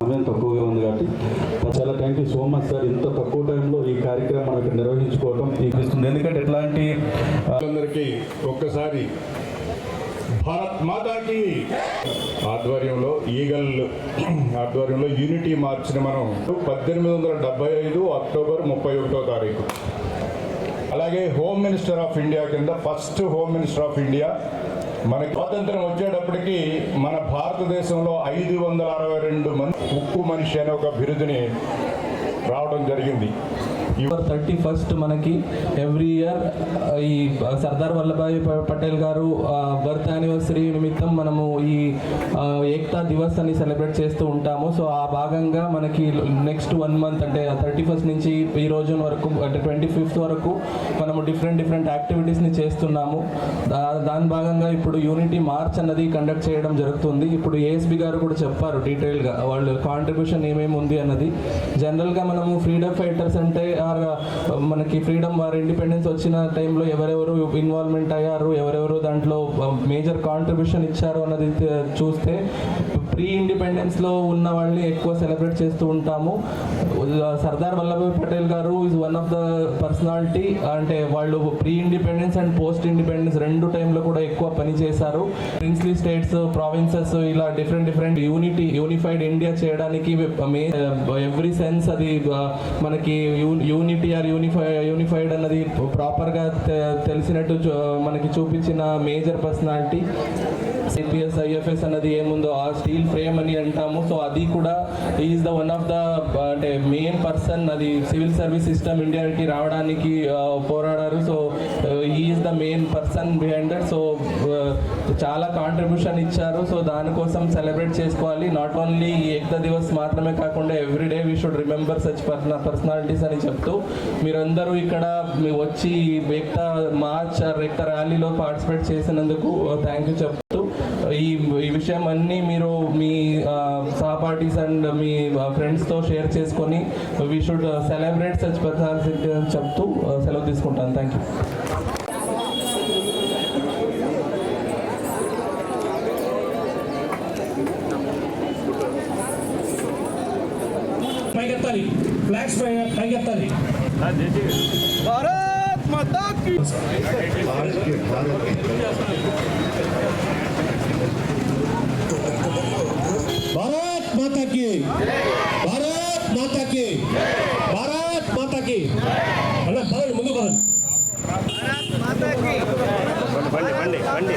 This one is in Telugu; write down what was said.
సమయం తక్కువగా ఉంది కాబట్టి. చాలా thank you so much sir ఇంత తక్కువ టైంలో ఈ కార్యక్రమం నిర్వహించుకోవడం ఇస్తుంది ఎందుకంటే ఎట్లాంటి అందరికీ ఒక్కసారి భారత్ మాతాకి. ఆధ్వర్యంలో ఈగల్ ఆధ్వర్యంలో యూనిటీ మార్చిన మనం పద్దెనిమిది వందల డెబ్బై ఐదు అక్టోబర్ ముప్పై ఒకటో తారీఖు. అలాగే హోమ్ మినిస్టర్ ఆఫ్ ఇండియా కింద first home minister of India. మనకి స్వాతంత్రం వచ్చేటప్పటికి మన భారతదేశంలో ఐదు వందల అరవై రెండు మంది ఉక్కు మనిషి అనే ఒక బిరుదుని రావడం జరిగింది. థర్టీ ఫస్ట్ మనకి ఎవ్రీ ఇయర్ ఈ సర్దార్ వల్లభాయ్ పటేల్ గారు బర్త్ యానివర్సరీ నిమిత్తం మనము ఈ ఏక్తా దివస్ అని సెలబ్రేట్ చేస్తూ ఉంటాము. సో ఆ భాగంగా మనకి నెక్స్ట్ వన్ మంత్ అంటే థర్టీ ఫస్ట్ నుంచి ఈ రోజు వరకు అంటే ట్వంటీ ఫిఫ్త్ వరకు మనము డిఫరెంట్ డిఫరెంట్ యాక్టివిటీస్ని చేస్తున్నాము. దా దాని భాగంగా ఇప్పుడు యూనిటీ మార్చ్ అన్నది కండక్ట్ చేయడం జరుగుతుంది. ఇప్పుడు ఏఎస్బి గారు కూడా చెప్పారు డీటెయిల్గా వాళ్ళు కాంట్రిబ్యూషన్ ఏమేమి ఉంది అన్నది జనరల్గా మనము ఫ్రీడమ్ ఫైటర్స్ అంటే ఆర్ మనకి ఫ్రీడమ్ ఆర్ ఇండిపెండెన్స్ వచ్చిన టైంలో ఎవరెవరు ఇన్వాల్వ్మెంట్ అయ్యారు ఎవరెవరు దాంట్లో మేజర్ కాంట్రిబ్యూషన్ ఇచ్చారు అన్నది చూస్తే ప్రీ ఇండిపెండెన్స్లో ఉన్న వాళ్ళని ఎక్కువ సెలబ్రేట్ చేస్తూ ఉంటాము. Sardar Vallabhbhai Patel garu is one of the personality అంటే వాళ్ళు pre independence and post independence రెండు టైంలో కూడా ఎక్కువ పని చేశారు. ప్రిన్స్లీ స్టేట్స్ ప్రావిన్సెస్ ఇలా different different unity unified India చేయడానికి ఎవ్రీ సెన్స్ అది మనకి యూనిటీ ఆర్ యూనిఫై యూనిఫైడ్ అన్నది ప్రాపర్గా తెలిసినట్టు చూ- మనకి చూపించిన మేజర్ పర్సనాలిటీ సిపిఎస్ ఐఎఫ్ఎస్ అన్నది ఏముందో ఆ స్టీల్ ఫ్రేమ్ అని అంటాము. సో అది కూడా is the one of the అంటే మెయిన్ పర్సన్ అది సివిల్ సర్వీస్ సిస్టమ్ ఇండియాకి రావడానికి పోరాడారు. So is the main person behind that so చాలా కాంట్రిబ్యూషన్ ఇచ్చారు. సో దానికోసం సెలబ్రేట్ చేసుకోవాలి. నాట్ ఓన్లీ ఏక్త దివస్ మాత్రమే కాకుండా every day we should remember such personalities అని చెప్తూ మీరందరూ ఇక్కడ వచ్చి ఏక్త మార్చ్ ఆర్ ర్యాలీలో పార్టిసిపేట్ చేసినందుకు థ్యాంక్ యూ చెప్తూ ఈ ఈ విషయం అన్నీ మీరు మీ సహపాఠీస్ అండ్ మీ ఫ్రెండ్స్తో షేర్ చేసుకొని we should celebrate such personality అని చెప్తూ సెలవు తీసుకుంటాను. థ్యాంక్ యూ పైకెత్తాలి. ఫ్లాగ్స్ పైకెత్తాలి. భారత్ మాతా కి భారత్ మాతా కి భారత్ మాతకి అన్న పదండి ముందు పదండి బండి బండి బండి